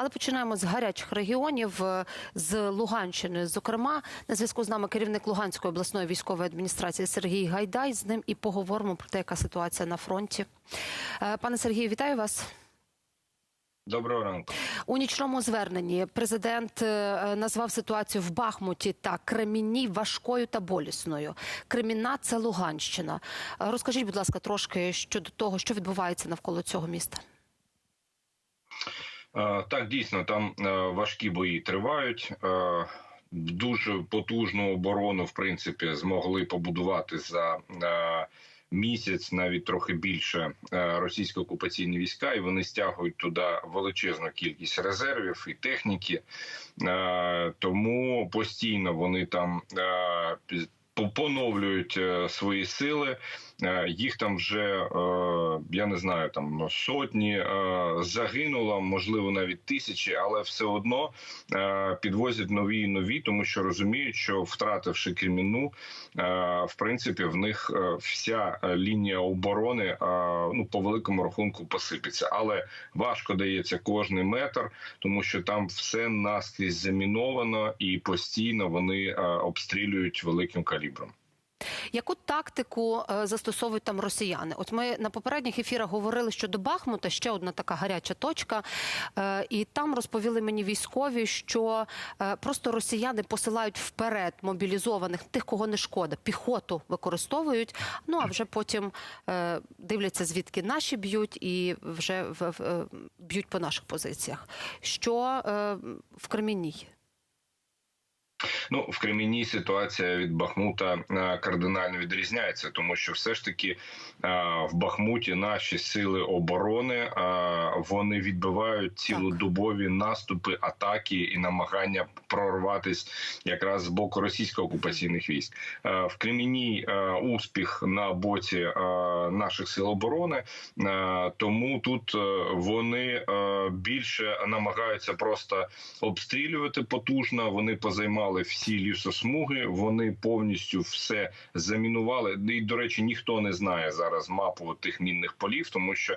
Але починаємо з гарячих регіонів, е, з Луганщини. Зокрема, на зв'язку з нами керівник Луганської обласної військової адміністрації Сергій Гайдай. З ним і поговоримо про те, яка ситуація на фронті. Е, Пане Сергію, вітаю вас. Доброго ранку. У нічному зверненні президент е, назвав ситуацію в Бахмуті та Кремінні важкою та болісною. Кремінна це Луганщина. Розкажіть, будь ласка, трошки щодо того, що відбувається навколо цього міста. Е, Так, дійсно, там е, важкі бої тривають. Е, Дуже потужну оборону, в принципі, змогли побудувати за місяць, навіть трохи більше е, російські окупаційні війська, і вони стягують туди величезну кількість резервів і техніки. Тому постійно вони там поновлюють е, свої сили. Е, Їх там вже е, я не знаю, там ну, сотні загинуло, можливо, навіть тисячі, але все одно підвозять нові і нові, тому що розуміють, що втративши Кремінну, е, в принципі, в них вся лінія оборони ну по великому рахунку посипеться. Але важко дається кожний метр, тому що там все наскрізь заміновано і постійно вони обстрілюють великим калібром. Яку тактику е, застосовують там росіяни? От ми на попередніх ефірах говорили, що до Бахмута ще одна така гаряча точка, е, і там розповіли мені військові, що е, просто росіяни посилають вперед мобілізованих тих, кого не шкода, піхоту використовують. Ну а вже потім дивляться, звідки наші б'ють, і вже б'ють по наших позиціях. Що в Кремінній? Ну в Кремінні ситуація від Бахмута е, кардинально відрізняється, тому що все ж таки е, в Бахмуті наші сили оборони е, вони відбивають цілодобові наступи, атаки і намагання прорватись якраз з боку російсько-окупаційних військ. В Кремінні е, успіх на боці наших сил оборони, тому тут вони більше намагаються просто обстрілювати потужно. Вони позаймали всі лісосмуги, вони повністю все замінували. І до речі, ніхто не знає зараз мапу тих мінних полів, тому що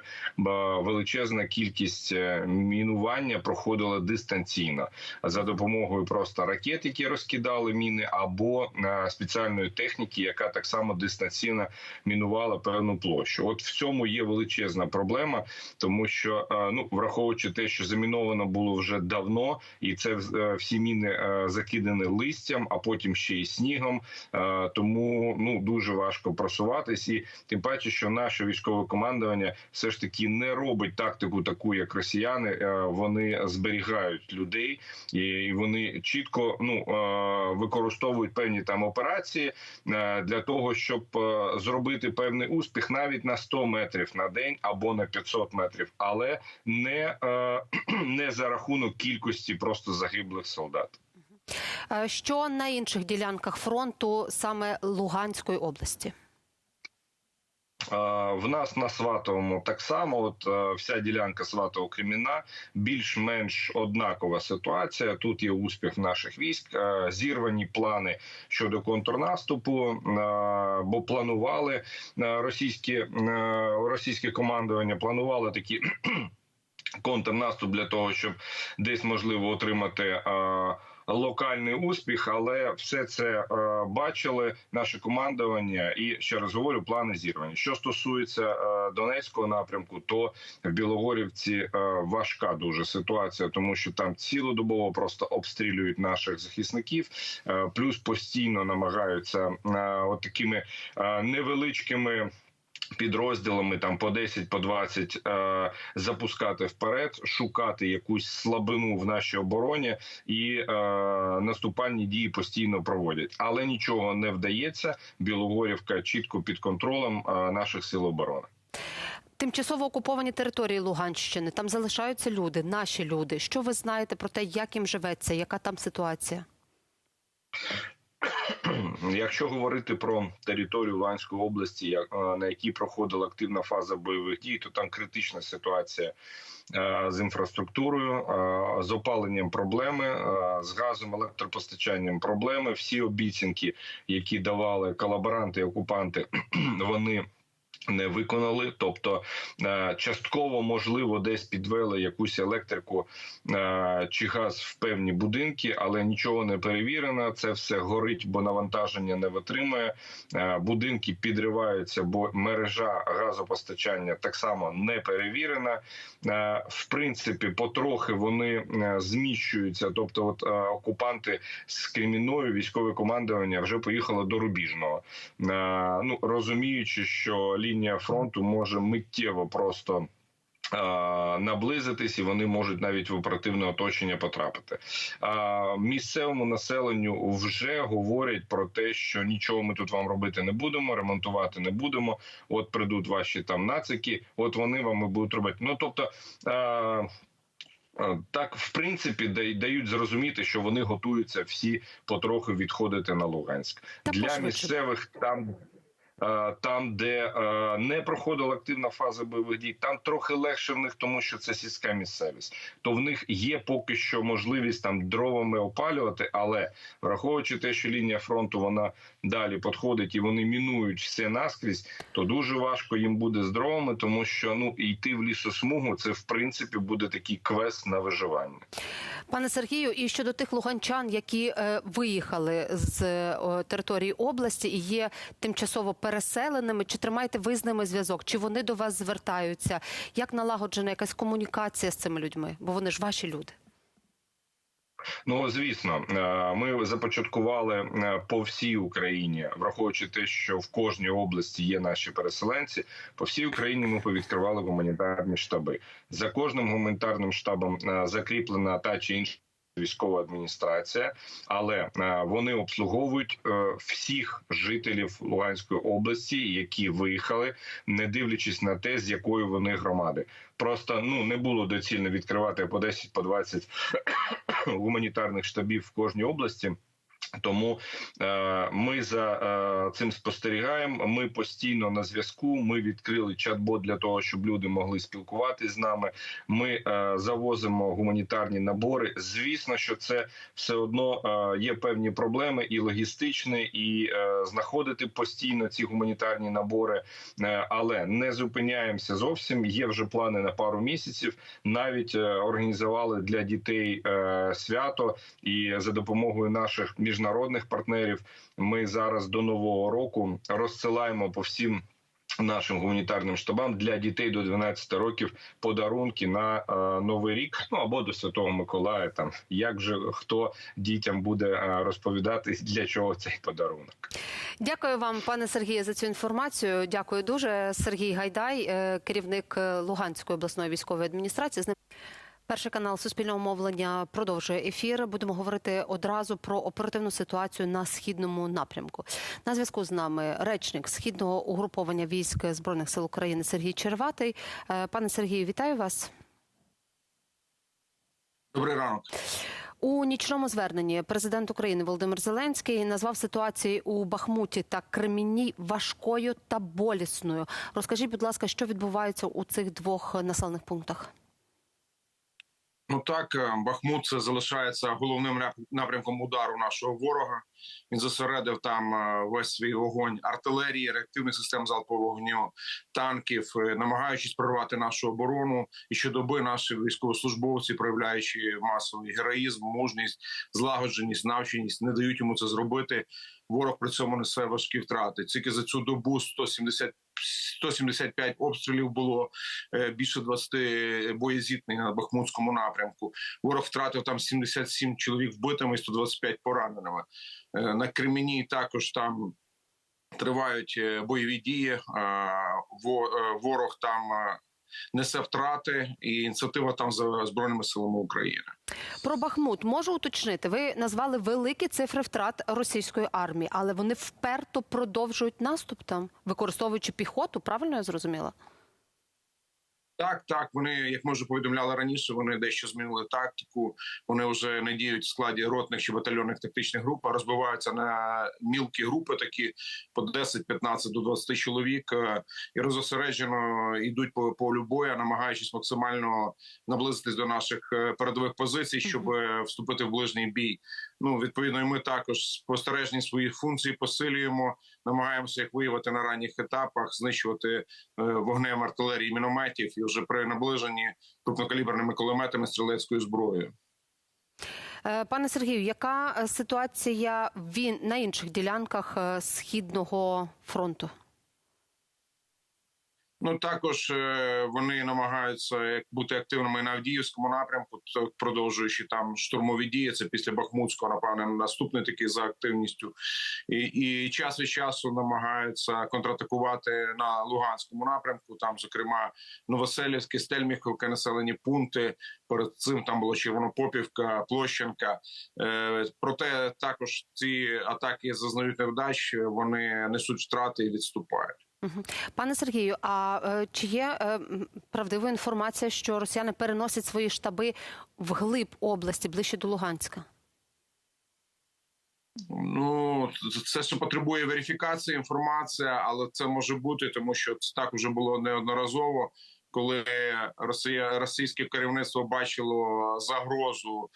величезна кількість е, мінування проходила дистанційно за допомогою просто ракет, які розкидали міни, або е, спеціальної техніки, яка так само дистанційно мінувала певну площу. От в цьому є величезна проблема, тому що е, ну враховуючи те, що заміновано було вже давно, і це е, всі міни е, закидані листям, а потім ще й снігом. Е, Тому ну дуже важко просуватись, і тим паче, що наше військове командування все ж таки не робить тактику, таку як росіяни. Е, Вони зберігають людей і вони чітко ну е, використовують певні там операції для того, щоб зробити певний успіх навіть на 100 метрів на день або на 500 метрів, але не, не за рахунок кількості просто загиблих солдат. Е, Що на інших ділянках фронту саме Луганської області? Е, В нас на Сватовому так само. От е, вся ділянка Сватово Креміна більш-менш однакова ситуація. Тут є успіх наших військ, зірвані плани щодо контрнаступу, бо планували російські російське командування, планували такі. Контрнаступ для того, щоб десь можливо отримати локальний успіх, але все це е, бачили наше командування, і ще раз говорю, плани зірвані. Що стосується е, Донецького напрямку, то в Білогорівці е, важка дуже ситуація, тому що там цілодобово просто обстрілюють наших захисників, плюс постійно намагаються от такими невеличкими. Підрозділами там по 10, по 20 е, запускати вперед, шукати якусь слабину в нашій обороні, і е, наступальні дії постійно проводять, але нічого не вдається. Білогорівка чітко під контролем е, наших сил оборони. Тимчасово окуповані території Луганщини. Там залишаються люди, наші люди. Що ви знаєте про те, як їм живеться, яка там ситуація? Якщо говорити про територію Луганської області, е, на якій проходила активна фаза бойових дій, то там критична ситуація е, з інфраструктурою, е, з опаленням проблеми, з газом, електропостачанням проблеми. Всі обіцянки, які давали колаборанти і окупанти, вони. Не виконали, тобто е, частково можливо десь підвели якусь електрику е, чи газ в певні будинки, але нічого не перевірено. Це все горить, бо навантаження не витримує. Е, Будинки підриваються, бо мережа газопостачання так само не перевірена. В принципі, потрохи вони зміщуються. Тобто, от окупанти з Кремінною військове командування вже поїхало до Рубіжного. Ну розуміючи, що лінія фронту може миттєво просто. Наблизитись, і вони можуть навіть в оперативне оточення потрапити. А місцевому населенню вже говорять про те, що нічого ми тут вам робити не будемо, ремонтувати не будемо. От прийдуть ваші там нацики, от вони вам і будуть робити. Ну тобто. Е, Так, в принципі, дають зрозуміти, що вони готуються всі потроху відходити на Луганськ Та для пошвидше. місцевих там. Е, Там, де е, не проходила активна фаза бойових дій, там трохи легше в них, тому що це сільська місцевість. То в них є поки що можливість там дровами опалювати, але враховуючи те, що лінія фронту вона далі підходить і вони мінують все наскрізь, то дуже важко їм буде з дровами, тому що ну йти в лісосмугу це в принципі буде такий квест на виживання. Пане Сергію, і щодо тих луганчан, які е, виїхали з е, території області і є тимчасово переселеними, чи тримаєте ви з ними зв'язок? Чи вони до вас звертаються? Як налагоджена якась комунікація з цими людьми? Бо вони ж ваші люди. Ну звісно, е, ми започаткували е, по всій Україні, враховуючи те, що в кожній області є наші переселенці. По всій Україні ми повідкривали гуманітарні штаби. За кожним гуманітарним штабом е, закріплена та чи інша. Військова адміністрація, але е, вони обслуговують е, всіх жителів Луганської області, які виїхали, не дивлячись на те, з якої вони громади. Просто ну не було доцільно відкривати по 10, по 20 гуманітарних штабів в кожній області. Тому е, ми за е, цим спостерігаємо. Ми постійно на зв'язку. Ми відкрили чат-бот для того, щоб люди могли спілкуватися з нами. Ми е, завозимо гуманітарні набори. Звісно, що це все одно е, є певні проблеми і логістичні, і е, знаходити постійно ці гуманітарні набори, е, але не зупиняємося зовсім. Є вже плани на пару місяців. Навіть е, організували для дітей е, свято, і за допомогою наших міжнародних партнерів ми зараз до нового року розсилаємо по всім. Нашим гуманітарним штабам для дітей до 12 років подарунки на е, новий рік, ну або до Святого Миколая. Там як же хто дітям буде е, розповідати для чого цей подарунок. Дякую вам, пане Сергію, за цю інформацію. Дякую дуже. Сергій Гайдай, е, керівник е, Луганської обласної військової адміністрації. Перший канал Суспільного мовлення продовжує ефір. Будемо говорити одразу про оперативну ситуацію на східному напрямку. На зв'язку з нами речник східного угруповання військ збройних сил України Сергій Черватий. Е, Пане Сергію, вітаю вас. Добрий ранок. У нічному зверненні президент України Володимир Зеленський назвав ситуацію у Бахмуті та Кремінні важкою та болісною. Розкажіть, будь ласка, що відбувається у цих двох населених пунктах? Ну так, е, Бахмут це залишається головним напрямком удару нашого ворога. Він зосередив там е, весь свій вогонь артилерії, реактивних систем залпового вогню, танків, е, намагаючись прорвати нашу оборону. І щодоби наші військовослужбовці, проявляючи масовий героїзм, мужність, злагодженість, навченість, не дають йому це зробити. Ворог при цьому несе важкі втрати. Тільки за цю добу 170 175 обстрілів було е, більше 20 боєзітних на Бахмутському напрямку. Ворог втратив там 77 чоловік вбитими і 125 пораненими. Е, На Кремені також там тривають е, бойові дії. Во- Ворог там несе втрати, і ініціатива там за збройними силами України. Про Бахмут можу уточнити. Ви назвали великі цифри втрат російської армії, але вони вперто продовжують наступ там, використовуючи піхоту. Правильно я зрозуміла? Так, так, вони, як ми вже повідомляли раніше, вони дещо змінили тактику. Вони вже не діють в складі ротних чи батальйонних тактичних груп, а розбиваються на мілкі групи, такі по 10, 15 до 20 чоловік, е, і розосереджено йдуть по полю бою, намагаючись максимально наблизитись до наших е, передових позицій, щоб е, вступити в ближній бій. Ну відповідно, і ми також спостережні свої функції посилюємо, намагаємося їх виявити на ранніх етапах, знищувати е, вогнем артилерії, мінометів і вже при наближенні крупнокаліберними кулеметами стрілецькою зброєю. Е, Пане Сергію, яка е, ситуація він на інших ділянках східного фронту? Ну також е, вони намагаються як бути активними на Авдіївському напрямку, продовжуючи там штурмові дії. Це після Бахмутського, напевне, наступний такий за активністю, і, і час від часу намагаються контратакувати на Луганському напрямку. Там, зокрема, Новоселівське, Стельміховка, населені пункти. Перед цим там було Червонопопівка, Площенка. Е, проте також ці атаки зазнають невдач. Вони несуть втрати і відступають. Пане Сергію, а е, чи є е, правдива інформація, що росіяни переносять свої штаби вглиб області ближче до Луганська? Ну це ще потребує верифікації інформація, але це може бути, тому що це так вже було неодноразово, коли Росія російське керівництво бачило загрозу.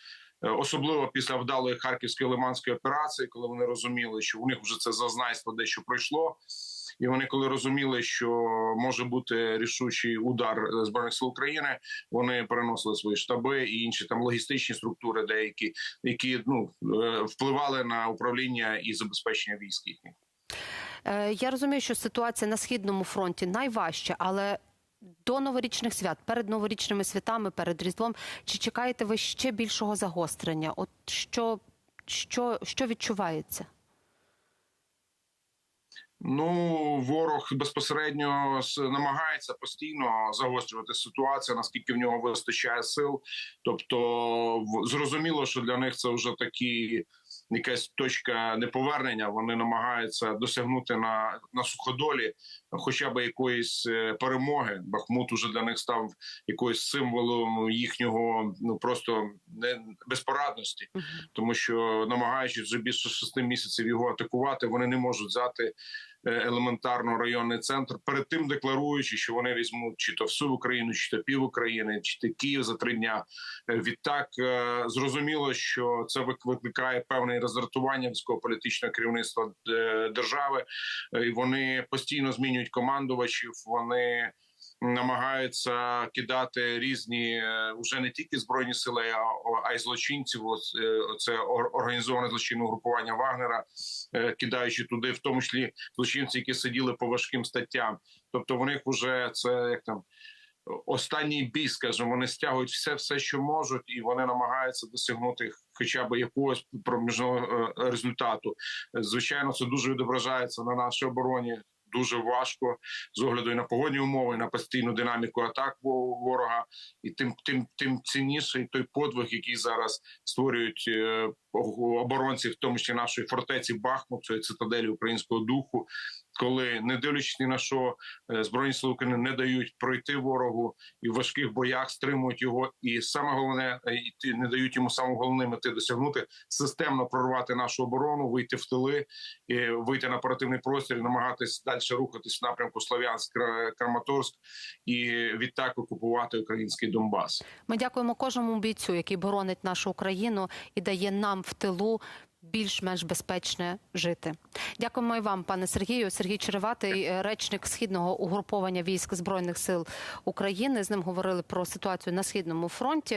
е, Особливо після вдалої харківської лиманської операції, коли вони розуміли, що у них вже це зазнайство дещо пройшло, і вони, коли розуміли, що може бути рішучий удар е, збройних сил України, вони переносили свої штаби і інші там логістичні структури, деякі які ну е, впливали на управління і забезпечення військ. Е, Я розумію, що ситуація на східному фронті найважча, але до новорічних свят, перед новорічними святами, перед Різдвом, чи чекаєте ви ще більшого загострення? От що, що, що відчувається? Ну ворог безпосередньо намагається постійно загострювати ситуацію, наскільки в нього вистачає сил. Тобто, зрозуміло, що для них це вже такі якась точка неповернення. Вони намагаються досягнути на, на суходолі, хоча б якоїсь е, перемоги. Бахмут уже для них став якоюсь символом їхнього ну просто не безпорадності, тому що намагаючись вже більше шести місяців його атакувати, вони не можуть взяти елементарно районний центр. Перед тим декларуючи, що вони візьмуть чи то всю Україну, чи то пів України, чи то Київ за три дня. Е, Відтак е, зрозуміло, що це вик- викликає певне роздратування військово-політичного керівництва е, держави. Е, І вони постійно змінюють командувачів. Вони намагаються кидати різні е, вже не тільки збройні сили, а, й злочинців. Е, Це організоване злочинне угрупування Вагнера, е, кидаючи туди, в тому числі злочинці, які сиділи по важким статтям. Тобто, в них вже це як там. Останній бій, скажімо, вони стягують все, все, що можуть, і вони намагаються досягнути хоча б якогось проміжного е, результату. Е, Звичайно, це дуже відображається на нашій обороні. Дуже важко з огляду і на погодні умови, і на постійну динаміку атак во- ворога, і тим тим тим цінніший той подвиг, який зараз створюють е, оборонці, в тому числі нашої фортеці Бахмут, цієї цитаделі українського духу. Коли не дивлячись ні на що е, збройні сили України не дають пройти ворогу і в важких боях стримують його, і саме головне е, не дають йому саме головне мети досягнути системно прорвати нашу оборону, вийти в тили, і вийти на оперативний простір, і намагатись далі рухатись в напрямку Слов'янськ, Кра- Краматорськ і відтак окупувати український Донбас. Ми дякуємо кожному бійцю, який боронить нашу Україну і дає нам в тилу більш-менш безпечне жити. Дякуємо і вам, пане Сергію. Сергій Череватий, е, речник східного угруповання військ збройних сил України. З ним говорили про ситуацію на східному фронті.